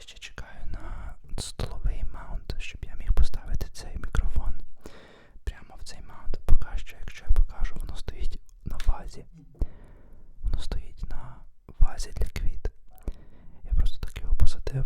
Я ще чекаю на столовий маунт, щоб я міг поставити цей мікрофон прямо в цей маунт. Поки що, якщо я покажу, воно стоїть на вазі. Воно стоїть на вазі для квіт. Я просто так його посадив,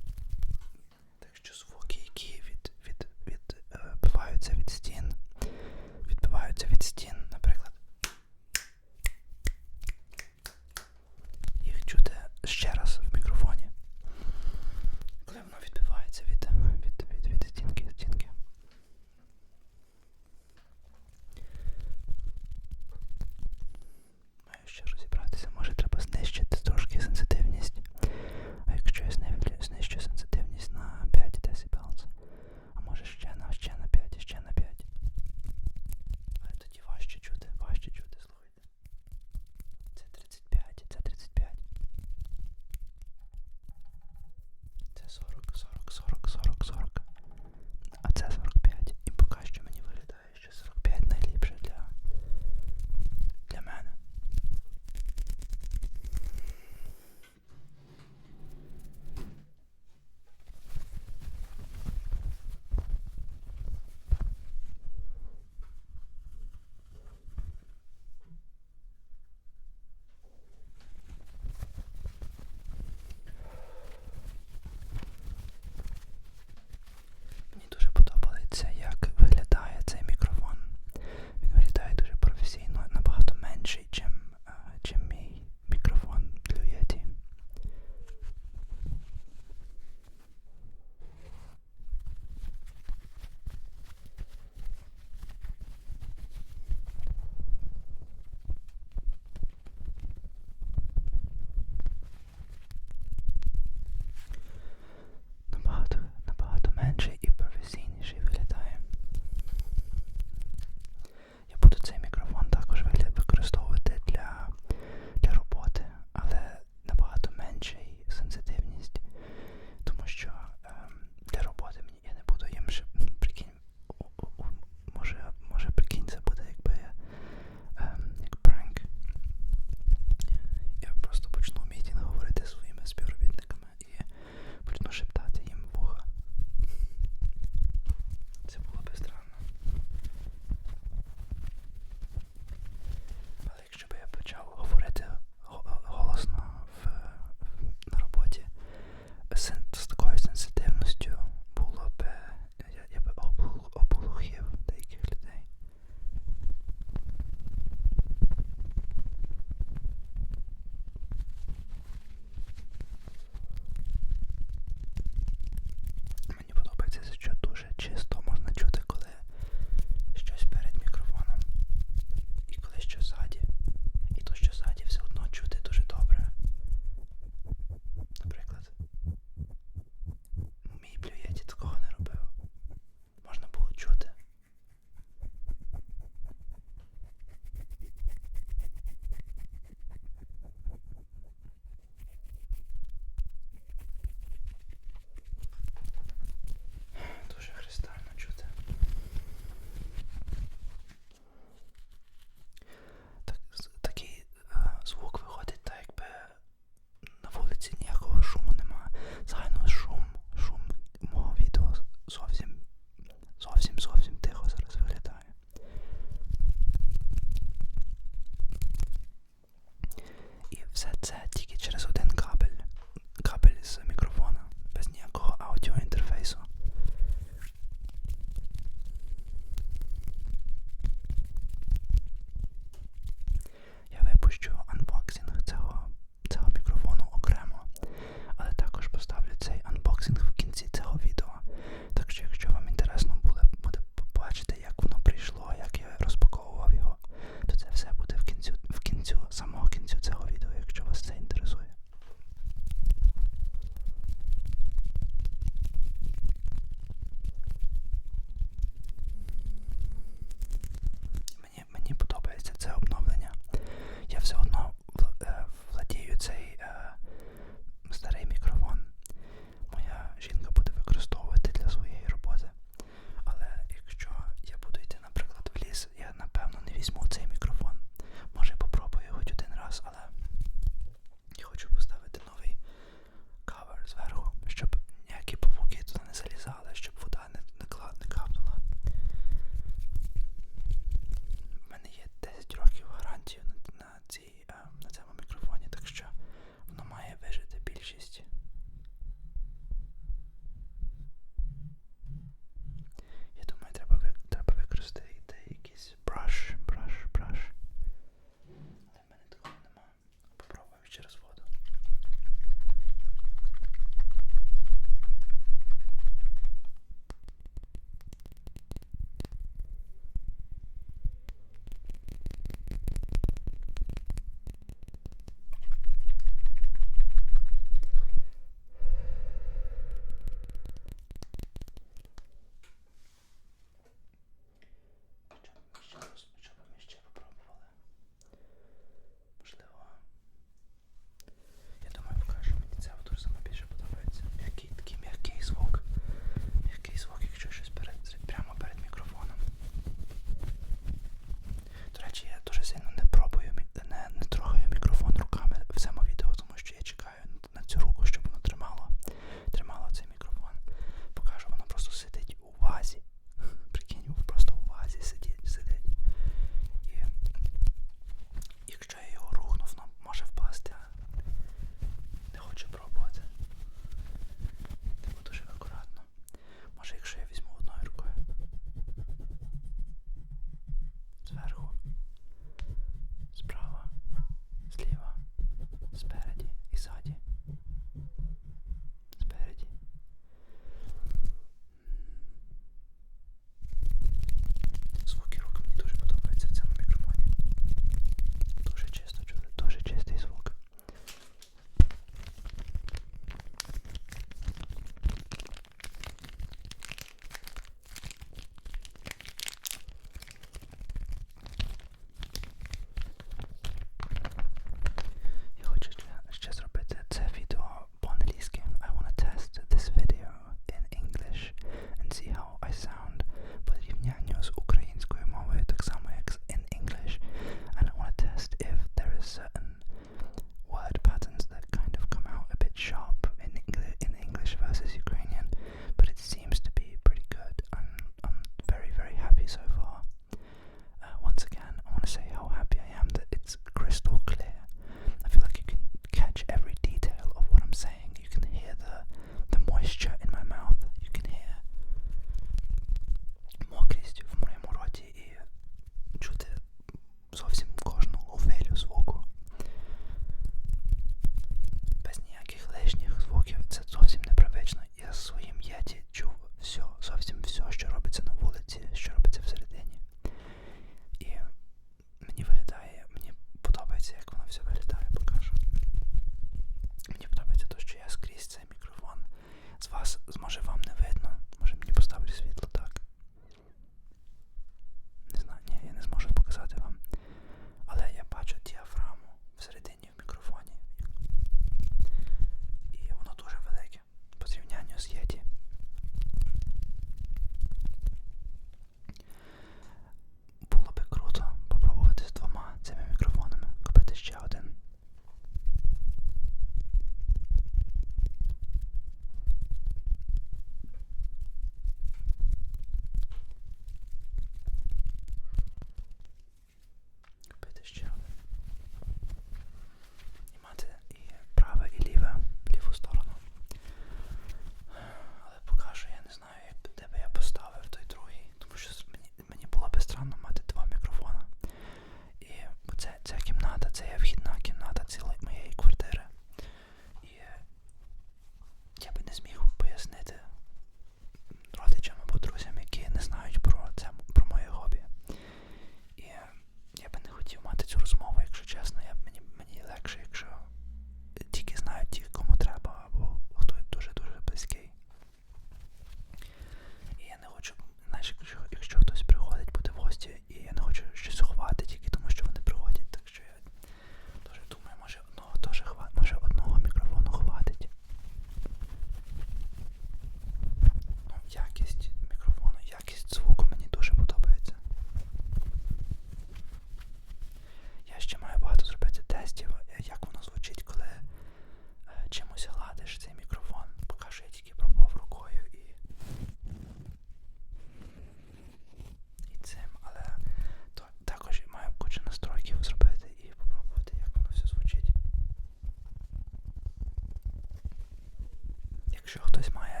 якщо хтось має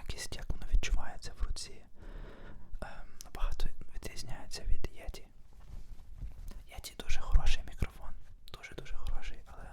якість, як воно відчувається в руці, ем, набагато відрізняється від Yeti. Yeti дуже хороший мікрофон, дуже-дуже хороший, але